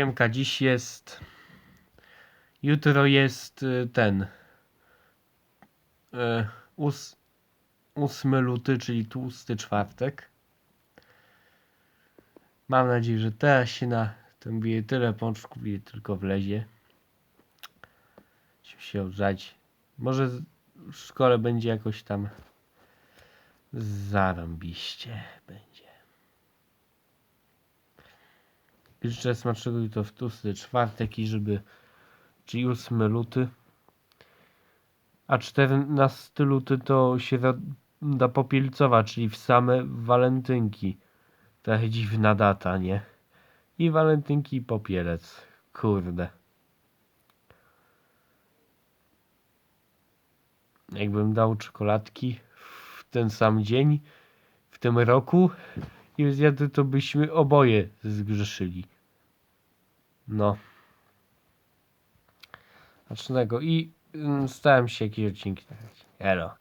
Siemka, dziś jest. Jutro jest y, ten. y, ós, 8 luty, czyli tłusty czwartek. Mam nadzieję, że teraz się na tym bije tyle pączków, ile tylko wlezie. Musimy się ogrzać. Może w szkole będzie jakoś tam zarąbiście będzie. Życzę smacznego jutro w czwartek i żeby, czyli 8 luty, a 14 luty to się da popielcowa, czyli w same walentynki. Trochę dziwna data, nie? I walentynki i popielec. Kurde. Jakbym dał czekoladki w ten sam dzień, w tym roku i zjadł, to byśmy oboje zgrzeszyli. No. Zacznę go i mm, starałem się jakieś odcinki. Elo.